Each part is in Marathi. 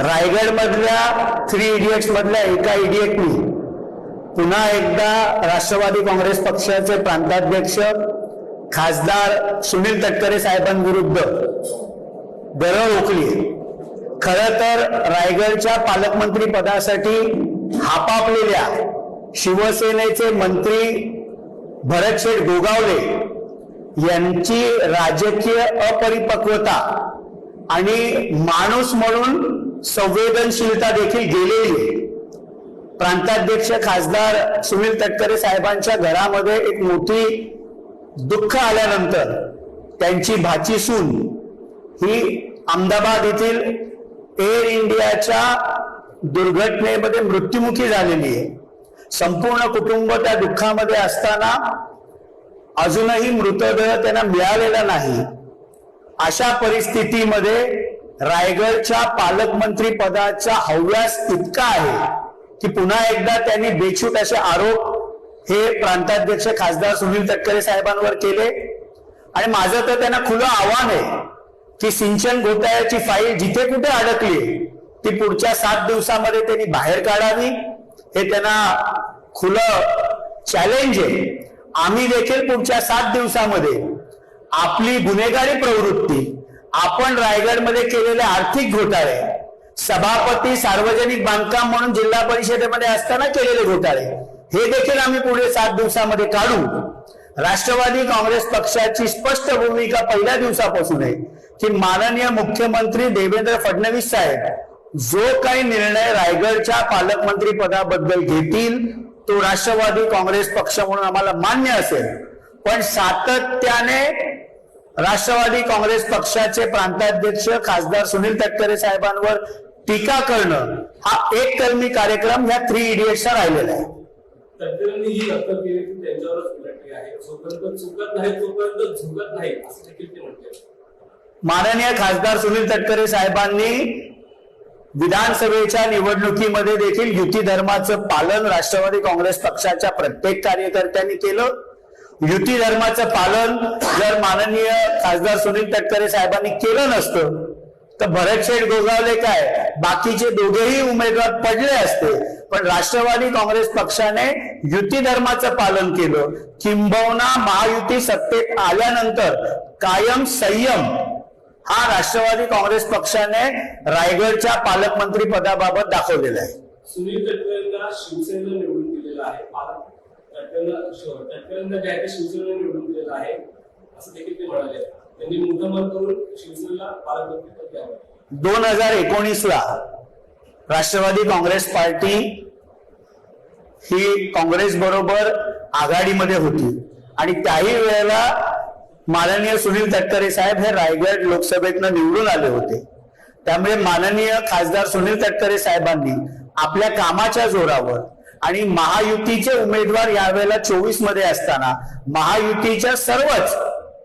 रायगड मधल्या थ्री इडियट्स मधल्या एका इडियटनी पुन्हा एकदा राष्ट्रवादी काँग्रेस पक्षाचे प्रांताध्यक्ष खासदार सुनील तटकरे साहेबांविरुद्ध दरड ओकली खर तर रायगडच्या पालकमंत्री पदासाठी हापापलेल्या शिवसेनेचे मंत्री भरतशेठ गोगावले यांची राजकीय अपरिपक्वता आणि माणूस म्हणून संवेदनशीलता देखील गेलेली आहे. प्रांताध्यक्ष खासदार सुनील तटकरे साहेबांच्या घरामध्ये एक मोठी दुःख आल्यानंतर त्यांची भाची सून ही अहमदाबाद येथील एअर इंडियाच्या दुर्घटनेमध्ये मृत्युमुखी झालेली आहे. संपूर्ण कुटुंब त्या दुःखामध्ये असताना अजूनही मृतदेह त्यांना मिळालेला नाही. अशा परिस्थितीमध्ये रायगडच्या पालकमंत्री पदाच्या हव्यास इतका आहे की पुन्हा एकदा त्यांनी बेछूट असे आरोप हे प्रांताध्यक्ष खासदार सुनील तटकरे साहेबांवर केले. आणि माझं तर त्यांना खुलं आव्हान आहे की सिंचन घोटाळ्याची फाईल जिथे कुठे अडकली ती पुढच्या सात दिवसामध्ये त्यांनी बाहेर काढावी. हे त्यांना खुलं चॅलेंज आहे. आम्ही देखील पुढच्या सात दिवसामध्ये आपली गुन्हेगारी प्रवृत्ती आपण रायगडमध्ये केलेले आर्थिक घोटाळे सभापती सार्वजनिक बांधकाम म्हणून जिल्हा परिषदेमध्ये असताना केलेले घोटाळे हे देखील आम्ही पुढे सात दिवसामध्ये काढू. राष्ट्रवादी काँग्रेस पक्षाची स्पष्ट भूमिका पहिल्या दिवसापासून आहे की माननीय मुख्यमंत्री देवेंद्र फडणवीस साहेब जो काही निर्णय रायगडच्या पालकमंत्री पदाबद्दल घेतील तो राष्ट्रवादी काँग्रेस पक्ष म्हणून आम्हाला मान्य असेल. पण सातत्याने राष्ट्रवादी काँग्रेस पक्षाचे प्रांताध्यक्ष खासदार सुनील तटकरे साहेबांवर टीका करणं हा एक कलमी कार्यक्रम ह्या थ्री इडियट्सचा राहिलेला आहे. माननीय खासदार सुनील तटकरे साहेबांनी विधानसभेच्या निवडणुकीमध्ये देखील युती धर्माचं पालन राष्ट्रवादी काँग्रेस पक्षाच्या प्रत्येक कार्यकर्त्यांनी केलं. युती धर्माचं पालन जर माननीय खासदार सुनील तटकरे साहेबांनी केलं नसतं तर भरत शेठ गोगावले काय? बाकीचे दोघेही उमेदवार पडले असते. पण राष्ट्रवादी काँग्रेस पक्षाने युती धर्माचं पालन केलं. किंबहुना महायुती सत्तेत आल्यानंतर कायम संयम हा राष्ट्रवादी काँग्रेस पक्षाने रायगडच्या पालकमंत्री पदाबाबत दाखवलेला आहे. सुनील तटकरेंना शिवसेनेला निवडून दिलेला आहे. तटकरेंना श- तटकरेंना जे आहे ते शिवसेनेला निवडून दिलेलं आहे असं देखील ते म्हणाले. त्यांनी मुद्दामन करून शिवसेनेला पालकमंत्री पद द्यावं. दोन हजार एकोणीस ला राष्ट्रवादी काँग्रेस पार्टी ही काँग्रेस बरोबर आघाडीमध्ये होती. आणि त्याही वेळेला माननीय सुनील तटकरे साहेब हे रायगड लोकसभेतनं निवडून आले होते. त्यामुळे माननीय खासदार सुनील तटकरे साहेबांनी आपल्या कामाच्या जोरावर आणि महायुतीचे उमेदवार यावेळेला चोवीसमध्ये असताना महायुतीच्या सर्वच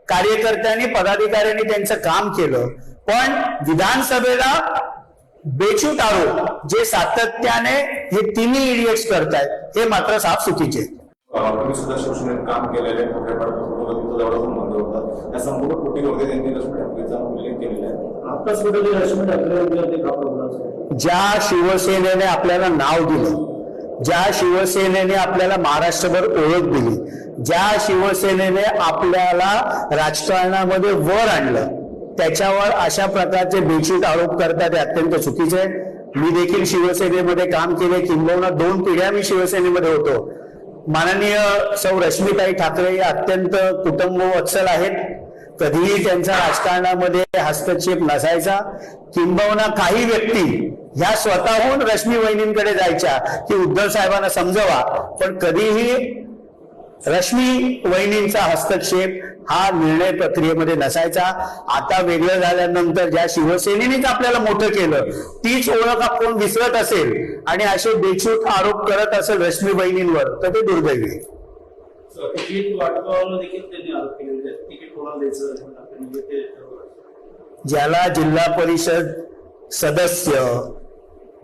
कार्यकर्त्यांनी पदाधिकाऱ्यांनी त्यांचं काम केलं. पण विधानसभेला बेछूट आरोप जे सातत्याने हे तिन्ही इडियट्स करतायत हे मात्र साफ चुकीचे काम केलेले ज्या शिवसेनेने आपल्याला नाव दिलं ज्या शिवसेनेने आपल्याला महाराष्ट्रभर ओळख दिली ज्या शिवसेनेने आपल्याला राजकारणामध्ये वर आणलं त्याच्यावर अशा प्रकारचे बेचित आरोप करतात हे अत्यंत चुकीचे मी देखील शिवसेनेमध्ये काम केले किंबहुना दोन पिढ्या मी शिवसेनेमध्ये होतो. माननीय सौ रश्मीताई ठाकरे या अत्यंत कुटुंब वत्सल आहेत. कधीही त्यांचा राजकारणामध्ये हस्तक्षेप नसायचा. किंबहुना काही व्यक्ती ह्या स्वतःहून रश्मी वहिनींकडे जायच्या की उद्धव साहेबांना समजवा. पण कधीही रश्मी वहिनींचा हस्तक्षेप हा निर्णय प्रक्रियेमध्ये नसायचा. आता वेगळं झाल्यानंतर ज्या शिवसेनेनेच आपल्याला मोठं केलं तीच ओळख आपण विसरत असेल आणि असे बेछूट आरोप करत असेल रश्मी बहिणींवर तर ते दुर्दैवी ठरवलं. ज्याला जिल्हा परिषद सदस्य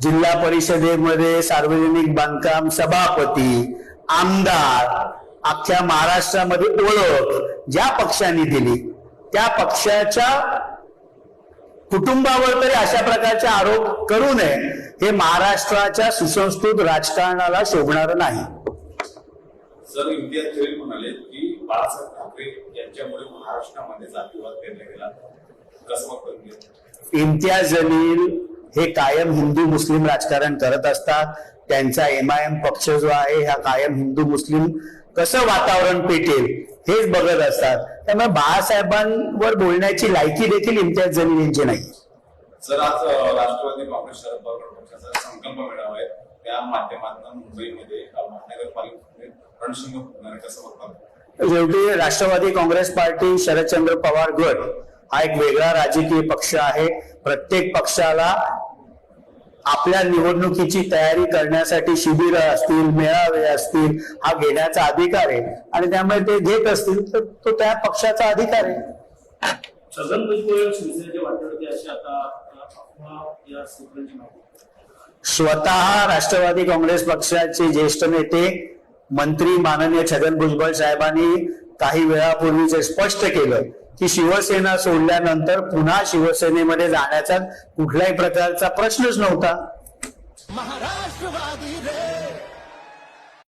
जिल्हा परिषदेमध्ये सार्वजनिक बांधकाम सभापती आमदार अख्ख्या महाराष्ट्रामध्ये ओळख ज्या पक्षाने दिली त्या पक्षाच्या कुटुंबावर तरी अशा प्रकारचे आरोप करू नये हे महाराष्ट्राच्या सुसंस्कृत राजकारणाला शोभणारं नाही सर म्हणाले की बाळासाहेब ठाकरे यांच्यामुळे महाराष्ट्रामध्ये जातीवाद पेरला गेला. कसं इम्तियाज जलील हे कायम हिंदू मुस्लिम राजकारण करत असतात. त्यांचा एमआयएम पक्ष जो आहे हा कायम हिंदू मुस्लिम कसं वातावरण पेटेल हेच बघत असतात. त्यामुळे बाळासाहेबांवर बोलण्याची लायकी देखील इम्तियाज जलील यांची नाही. सर आज राष्ट्रवादी काँग्रेस शरद पवार पक्षाचा संकल्प मेळावा आहे. त्या माध्यमातून मुंबईमध्ये महानगरपालिकेमध्ये रणशिंग. कसं बघतात शेवटी राष्ट्रवादी काँग्रेस पार्टी शरदचंद्र पवार गट हा एक वेगळा राजकीय पक्ष आहे. प्रत्येक पक्षाला आपल्या निवडणुकीची तयारी करण्यासाठी शिबिर असतील मेळावे असतील हा घेण्याचा अधिकार आहे. आणि त्यामुळे ते घेत असतील तर तो त्या पक्षाचा अधिकार आहे. स्वतः राष्ट्रवादी काँग्रेस पक्षाचे ज्येष्ठ नेते मंत्री माननीय छगन भुजबळ साहेबांनी काही वेळापूर्वी स्पष्ट केलं की शिवसेना सोडल्यानंतर पुन्हा शिवसेनेमध्ये जाण्याचा कुठल्याही प्रकारचा प्रश्नच नव्हता. महाराष्ट्रवादी